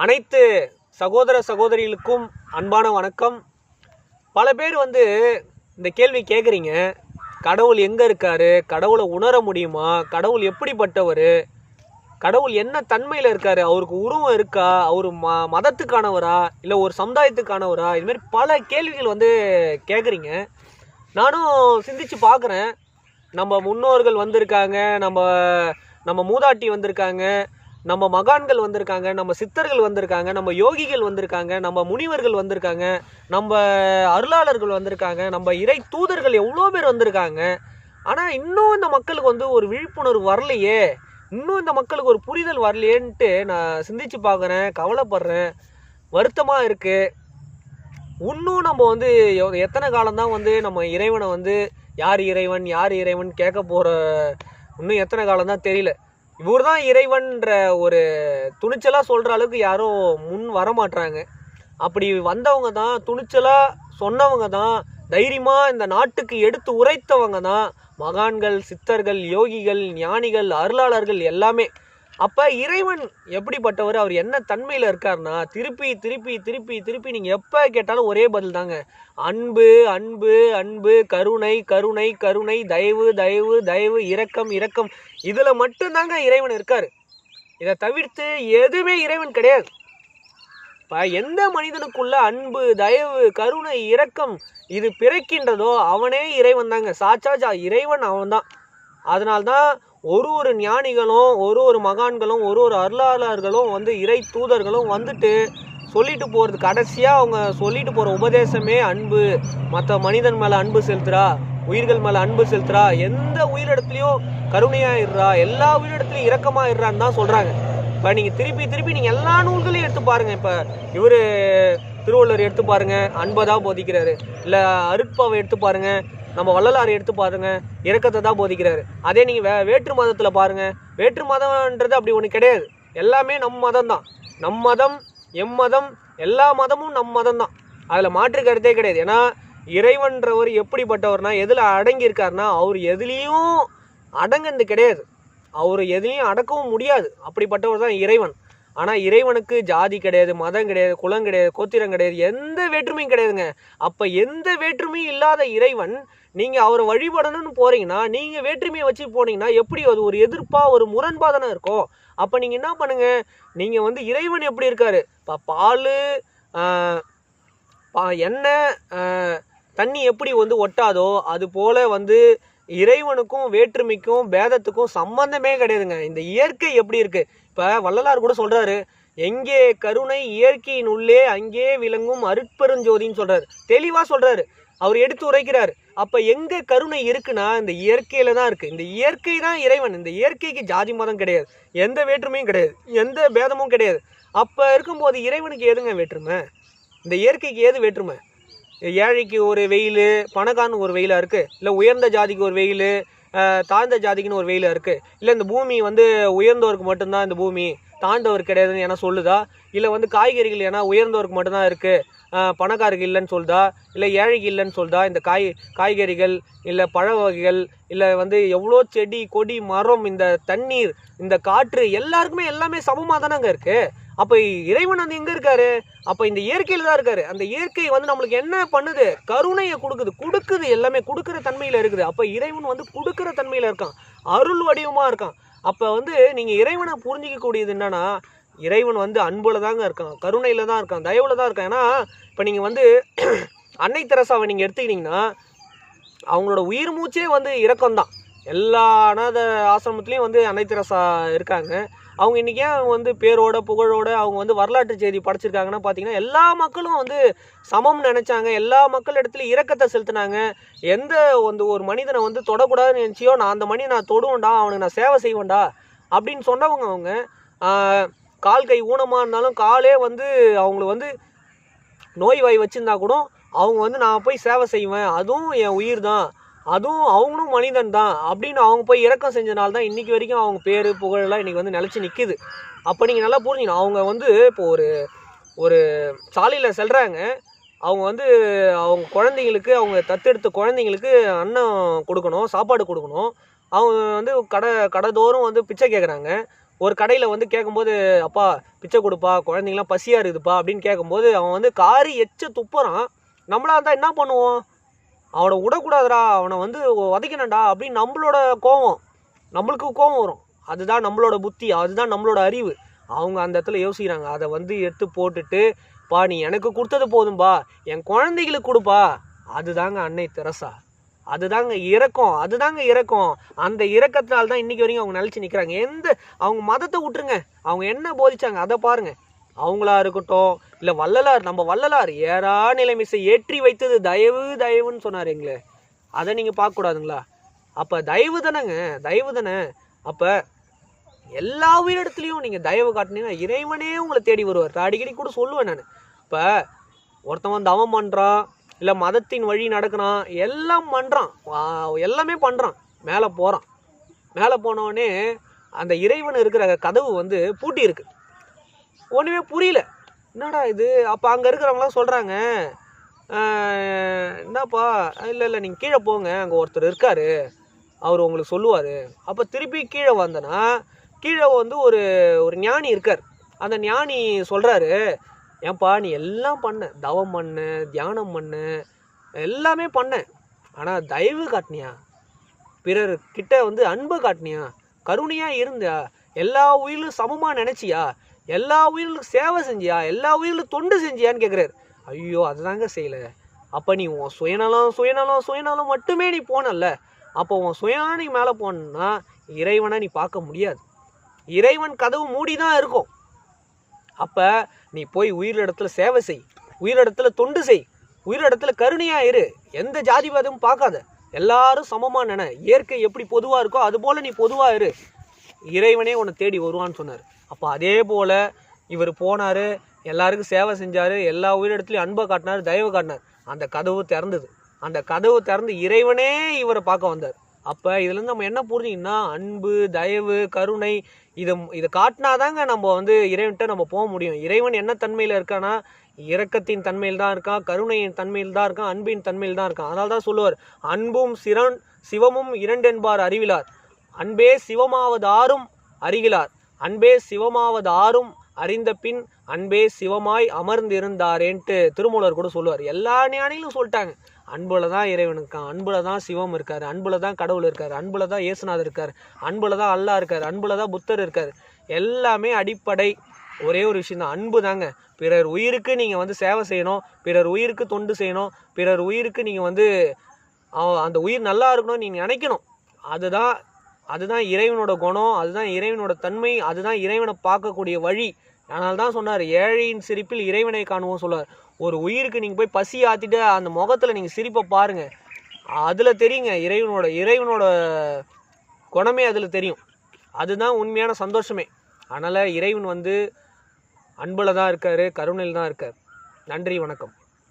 அனைத்து சகோதர சகோதரிகளுக்கும் அன்பான வணக்கம். பல பேர் வந்து இந்த கேள்வி கேட்குறீங்க கடவுள் எங்கே இருக்காரு கடவுளை உணர முடியுமா கடவுள் எப்படிப்பட்டவர் கடவுள் என்ன தன்மையில் இருக்கார் அவருக்கு உருவம் இருக்கா அவர் ம மதத்துக்கானவரா இல்லை ஒரு சமுதாயத்துக்கானவரா இதுமாரி பல கேள்விகள் வந்து கேட்குறீங்க நானும் சிந்திச்சு பார்க்குறேன் நம்ம முன்னோர்கள் வந்திருக்காங்க நம்ம நம்ம மூதாட்டி வந்திருக்காங்க நம்ம மகான்கள் வந்திருக்காங்க நம்ம சித்தர்கள் வந்திருக்காங்க நம்ம யோகிகள் வந்திருக்காங்க நம்ம முனிவர்கள் வந்திருக்காங்க நம்ம அருளாளர்கள் வந்திருக்காங்க நம்ம இறை தூதர்கள் எவ்வளோ பேர் வந்திருக்காங்க. ஆனால் இன்னும் இந்த மக்களுக்கு வந்து ஒரு விழிப்புணர்வு வரலையே. இன்னும் இந்த மக்களுக்கு ஒரு புரிதல் வரலையேன்ட்டு நான் சிந்திச்சு பார்க்குறேன் கவலைப்படுறேன். வருத்தமாக இருக்குது இன்னும் நம்ம வந்து எத்தனை காலம்தான் வந்து நம்ம இறைவனை வந்து யார் இறைவன் யார் இறைவன் கேட்க போகிற இன்னும் எத்தனை காலம் தான் தெரியல. இவர் தான் இறைவன்ற ஒரு துணிச்சலாக சொல்கிற அளவுக்கு யாரும் முன் வர மாட்றாங்க அப்படி வந்தவங்க தான் துணிச்சலாக சொன்னவங்க தான் தைரியமாக இந்த நாட்டுக்கு எடுத்து உரைத்தவங்க தான் மகான்கள் சித்தர்கள் யோகிகள் ஞானிகள் அருளாளர்கள் எல்லாமே. அப்போ இறைவன் எப்படிப்பட்டவர்? அவர் என்ன தன்மையில் இருக்காருன்னா திருப்பி திருப்பி திருப்பி திருப்பி நீங்கள் எப்போ கேட்டாலும் ஒரே பதில் தாங்க. அன்பு அன்பு அன்பு கருணை கருணை கருணை தயவு தயவு தயவு இரக்கம் இரக்கம். இதில் மட்டும்தாங்க இறைவன் இருக்கார். இதை தவிர்த்து எதுவுமே இறைவன் கிடையாது. இப்போ எந்த மனிதனுக்குள்ள அன்பு தயவு கருணை இரக்கம் இது பிறக்கின்றதோ அவனே இறைவன் தாங்க சாச்சா ஜா இறைவன் அவன்தான். அதனால்தான் ஒரு ஒரு ஞானிகளும் ஒரு ஒரு மகான்களும் ஒரு ஒரு அருளாளர்களும் வந்து இறை தூதர்களும் வந்துட்டு சொல்லிட்டு போகிறது கடைசியாக அவங்க சொல்லிட்டு போகிற உபதேசமே அன்பு. மற்ற மனிதன் மேலே அன்பு செலுத்துறா உயிர்கள் மேலே அன்பு செலுத்துறா எந்த உயிரிடத்துலையும் கருணையாக இருறா எல்லா உயிரிடத்துலையும் இரக்கமாக இருறான்னு தான் சொல்கிறாங்க இப்போ நீங்கள் திருப்பி திருப்பி நீங்கள் எல்லா நூல்களையும் எடுத்து பாருங்கள் இப்போ இவர் திருவள்ளுவர் எடுத்து பாருங்கள் அன்பை தான் போதிக்கிறாரு. இல்லை அருட்பாவை எடுத்து பாருங்கள் நம்ம வள்ளலார் எடுத்து பாருங்க. இறக்கத்தை தான் போதிக்கிறாரு. அதே நீங்கள் வே வேற்று மதத்தில் பாருங்க. வேற்று மதம்ன்றது அப்படி ஒன்று கிடையாது. எல்லாமே நம் மதம் தான். நம் மதம் எம் மதம் எல்லா மதமும் நம் மதம் தான். அதில் மாற்று கருத்தே கிடையாது. ஏன்னா இறைவன்றவர் எப்படிப்பட்டவர்னா எதில் அடங்கியிருக்காருன்னா அவர் எதுலேயும் அடங்குனது கிடையாது. அவர் எதுலேயும் அடக்கவும் முடியாது. அப்படிப்பட்டவர் தான் இறைவன். ஆனால் இறைவனுக்கு ஜாதி கிடையாது மதம் கிடையாது குலம் கிடையாது கோத்திரம் கிடையாது எந்த வேற்றுமையும் கிடையாதுங்க. அப்போ எந்த வேற்றுமையும் இல்லாத இறைவன் நீங்கள் அவரை வழிபடணும்னு போகிறீங்கன்னா நீங்கள் வேற்றுமையை வச்சு போனீங்கன்னா எப்படி அது ஒரு எதிர்ப்பாக ஒரு முரண்பாக தானே இருக்கும். அப்போ நீங்கள் என்ன பண்ணுங்கள் நீங்கள் வந்து இறைவன் எப்படி இருக்காரு? இப்போ பால் பா எண்ணெய் தண்ணி எப்படி வந்து ஒட்டாதோ அது போல் வந்து இறைவனுக்கும் வேற்றுமைக்கும் பேதத்துக்கும் சம்பந்தமே கிடையாதுங்க. இந்த இயற்கை எப்படி இருக்கு? இப்போ வள்ளலார் கூட சொல்கிறாரு எங்கே கருணை இயற்கையின் உள்ளே அங்கே விளங்கும் அருட்பெருஞ்சோதின்னு சொல்கிறாரு தெளிவாக சொல்கிறாரு அவர் எடுத்து உரைக்கிறார் அப்போ எங்கே கருணை இருக்குன்னா இந்த இயற்கையில் தான் இருக்குது இந்த இயற்கை தான் இறைவன். இந்த இயற்கைக்கு ஜாதி மதம் கிடையாது. எந்த வேற்றுமையும் கிடையாது. எந்த பேதமும் கிடையாது. அப்போ இருக்கும்போது இறைவனுக்கு ஏதுங்க வேற்றுமை? இந்த இயற்கைக்கு ஏது வேற்றுமை? ஏழைக்கு ஒரு வெயில் பணக்காரனுக்கு ஒரு வெயிலாக இருக்குது இல்லை உயர்ந்த ஜாதிக்கு ஒரு வெயில் தாழ்ந்த ஜாதிக்குன்னு ஒரு வெயிலாக இருக்குது இல்லை இந்த பூமி வந்து உயர்ந்தவருக்கு மட்டும்தான் இந்த பூமி தாழ்ந்தவர் கிடையாதுன்னு ஏன்னா சொல்லுதா? இல்லை வந்து காய்கறிகள் ஏன்னா உயர்ந்தவருக்கு மட்டும்தான் இருக்குது பணக்காரருக்கு இல்லைன்னு சொல்லுதா? இல்லை ஏழைக்கு இல்லைன்னு சொல்லுதா? இந்த காய் காய்கறிகள் இல்லை பழ வகைகள் இல்லை வந்து எவ்வளோ செடி கொடி மரம் இந்த தண்ணீர் இந்த காற்று எல்லாருக்குமே எல்லாமே சமமாக தானங்க இருக்குது அப்போ இறைவன் வந்து எங்கே இருக்காரு? அப்போ இந்த இயற்கையில் தான் இருக்காரு. அந்த இயற்கை வந்து நம்மளுக்கு என்ன பண்ணுது? கருணையை கொடுக்குது. கொடுக்குது எல்லாமே. கொடுக்குற தன்மையில் இருக்குது. அப்போ இறைவன் வந்து கொடுக்குற தன்மையில் இருக்கான். அருள் வடிவமாக இருக்கான். அப்போ வந்து நீங்கள் இறைவனை புரிஞ்சிக்கக்கூடியது என்னன்னா இறைவன் வந்து அன்பில் தாங்க இருக்கான். கருணையில் தான் இருக்கான். தயவில் தான் இருக்கான். ஏன்னா இப்போ நீங்கள் வந்து அன்னை தெரசாவை நீங்கள் எடுத்துக்கிட்டிங்கன்னா அவங்களோட உயிர் மூச்சே வந்து இறக்கம்தான் எல்லா அனாத ஆசிரமத்துலேயும் வந்து அன்னை தெரசா இருக்காங்க. அவங்க இன்றைக்கி அவங்க வந்து பேரோட புகழோட அவங்க வந்து வரலாற்று செய்தி படைச்சிருக்காங்கன்னா பார்த்தீங்கன்னா எல்லா மக்களும் வந்து சமம் நினச்சாங்க. எல்லா மக்கள் இடத்துல இரக்கத்தை செலுத்தினாங்க. எந்த வந்து ஒரு மனிதனை வந்து தொடக்கூடாதுன்னு நினச்சியோ நான் அந்த மனிதனை நான் தொடுவேன்டா அவனுக்கு நான் சேவை செய்வேன்டா அப்படின்னு சொன்னவங்க அவங்க கால் கை ஊனமாக இருந்தாலும் காலே வந்து அவங்களுக்கு வந்து நோய் வாய் வச்சுருந்தா கூட அவங்க வந்து நான் போய் சேவை செய்வேன். அதுவும் என் உயிர் தான் அதுவும் அவங்களும் மனிதன் தான் அப்படின்னு அவங்க போய் இறக்கம் செஞ்சனால தான் இன்றைக்கி வரைக்கும் அவங்க பேர் புகழெல்லாம் இன்றைக்கி வந்து நிலச்சி நிற்குது அப்போ நீங்கள் நல்லா புரிஞ்சுக்கணும். அவங்க வந்து இப்போ ஒரு ஒரு சாலையில் செல்கிறாங்க அவங்க வந்து அவங்க குழந்தைங்களுக்கு அவங்க தத்தெடுத்த குழந்தைங்களுக்கு அன்னம் கொடுக்கணும் சாப்பாடு கொடுக்கணும். அவங்க வந்து கடை கடை தோறும் வந்து பிச்சை கேட்குறாங்க ஒரு கடையில் வந்து கேட்கும்போது அப்பா பிச்சை கொடுப்பா குழந்தைங்களாம் பசியாக இருக்குதுப்பா அப்படின்னு கேட்கும்போது அவன் வந்து காரி எச்ச துப்புறான். நம்மளாக இருந்தால் என்ன பண்ணுவோம்? அவனை விடக்கூடாதுடா அவனை வந்து உதைக்கணும்டா அப்படின்னு நம்மளோட கோவம். நம்மளுக்கு கோவம் வரும். அதுதான் நம்மளோட புத்தி அதுதான் நம்மளோட அறிவு. அவங்க அந்த இடத்துல யோசிக்கிறாங்க. அதை வந்து எடுத்து போட்டுட்டு பா நீ எனக்கு கொடுத்தது போதும்பா. என் குழந்தைகளுக்கு கொடுப்பா. அதுதாங்க அன்னை தெரசா. அதுதாங்க இறக்கம் அதுதாங்க இறக்கம் அந்த இறக்கத்தினால்தான் இன்னைக்கு வரைக்கும் அவங்க நிலச்சி நிற்கிறாங்க எந்த அவங்க மதத்தை விட்டுருங்க. அவங்க என்ன போதிச்சாங்க? அதை பாருங்கள் அவங்களா இருக்கட்டும் இல்லை வள்ளலார் நம்ம வள்ளலார் ஏறா நிலைமிசை ஏற்றி வைத்தது தயவு தயவுன்னு சொன்னார் எங்களே. அதை நீங்கள் பார்க்கக்கூடாதுங்களா? அப்போ தயவு தானேங்க தயவு தானே. அப்போ எல்லா உயிரிடத்துலையும் நீங்கள் தயவு காட்டினீங்கன்னா இறைவனே உங்களை தேடி வருவார். அடிக்கடி கூட சொல்லுவேன் நான். இப்போ ஒருத்தவன் தவம் பண்ணுறான் இல்லை மதத்தின் வழி நடக்கிறான் எல்லாம் பண்ணுறான் எல்லாமே பண்ணுறான் மேலே போகிறான் மேலே போனவொடனே அந்த இறைவன் இருக்கிற கதவு வந்து பூட்டி இருக்குது ஒன்றுமே புரியல. என்னடா இது? அப்போ அங்கே இருக்கிறவங்களாம் சொல்கிறாங்க என்னப்பா? இல்லை இல்லை நீங்கள் கீழே போங்க. அங்கே ஒருத்தர் இருக்கார். அவர் உங்களுக்கு சொல்லுவார். அப்போ திருப்பி கீழே வந்தனா கீழே வந்து ஒரு ஒரு ஞானி இருக்கார். அந்த ஞானி சொல்கிறாரு ஏன்பா நீ எல்லாம் பண்ண. தவம் பண்ணு தியானம் பண்ணு. எல்லாமே பண்ண. ஆனால் தயவு காட்டினியா? பிறர் கிட்ட வந்து அன்பு காட்டினியா? கருணையாக இருந்தியா? எல்லா உயிரிலும் சமமாக நினச்சியா? எல்லா உயிர்களுக்கும் சேவை செஞ்சியா? எல்லா உயிர்களுக்கும் தொண்டு செஞ்சியான்னு கேட்குறாரு ஐயோ அதுதாங்க செய்யலை அப்போ நீ உன் சுயநலம் சுயநலம் சுயநலம் மட்டுமே நீ போனல்ல. அப்போ உன் சுயானி மேலே போனா இறைவனை நீ பார்க்க முடியாது. இறைவன் கதவு மூடி தான் இருக்கும். அப்போ நீ போய் உயிரிடத்துல சேவை செய். உயிரிடத்துல தொண்டு செய். உயிரிடத்துல கருணையாக இரு. எந்த ஜாதிவாதமும் பார்க்காத. எல்லாரும் சமமாக நினை. இயற்கை எப்படி பொதுவாக இருக்கோ அது போல் நீ பொதுவாக இரு. இறைவனே உன்னை தேடி வருவான்னு சொன்னார். அப்போ அதே போல் இவர் போனார் எல்லாருக்கும் சேவை செஞ்சார் எல்லா உயிரிடத்துலையும் அன்பை காட்டினார் தயவு காட்டினார். அந்த கதவு திறந்தது. அந்த கதவு திறந்து இறைவனே இவரை பார்க்க வந்தார். அப்போ இதுலேருந்து நம்ம என்ன புரிஞ்சிங்கன்னா அன்பு தயவு கருணை இதை இதை காட்டினாதாங்க நம்ம வந்து இறைவன்கிட்ட நம்ம போக முடியும். இறைவன் என்ன தன்மையில் இருக்கான்னா இரக்கத்தின் தன்மையில் தான் இருக்கான் கருணையின் தன்மையில் தான் இருக்கான் அன்பின் தன்மையில் தான் இருக்கான். அதனால தான் சொல்லுவார் அன்பும் சிறன் சிவமும் இரண்டென்பார் அறிவிலார். அன்பே சிவமாவதாரும் அறிகிலார் அன்பே சிவமாவதாரும் அறிந்த பின் அன்பே சிவமாய் அமர்ந்திருந்தாரேன்ட்டு திருமூலர் கூட சொல்லுவார். எல்லா ஞானிகளும் சொல்லிட்டாங்க. அன்புல தான் இறைவன் இருக்கான். அன்புல தான் சிவம் இருக்கார். அன்புல தான் கடவுள் இருக்கார். அன்புல தான் இயேசுநாதர் இருக்கார். அன்புல தான் அல்லாஹ் இருக்கார். அன்புல தான் புத்தர் இருக்கார். எல்லாமே அடிப்படை ஒரே ஒரு விஷயம் தான். அன்பு தாங்க. பிறர் உயிருக்கு நீங்கள் வந்து சேவை செய்யணும். பிறர் உயிருக்கு தொண்டு செய்யணும். பிறர் உயிருக்கு நீங்கள் வந்து அந்த உயிர் நல்லா இருக்கணும்னு நீங்கள் நினைக்கணும். அதுதான் அதுதான் இறைவனோட குணம் அதுதான் இறைவனோட தன்மை அதுதான் இறைவனை பார்க்கக்கூடிய வழி. அதனால தான் சொன்னார் ஏழையின் சிரிப்பில் இறைவனை காணுவோம் சொல்லுவார் ஒரு உயிருக்கு நீங்கள் போய் பசி ஆற்றிட்டு அந்த முகத்தில் நீங்கள் சிரிப்பை பாருங்கள் அதில் தெரியுங்க இறைவனோட இறைவனோட குணமே அதில் தெரியும். அதுதான் உண்மையான சந்தோஷமே. அதனால் இறைவன் வந்து அன்பில் தான் இருக்கார் கருணையில் தான் இருக்கார். நன்றி வணக்கம்.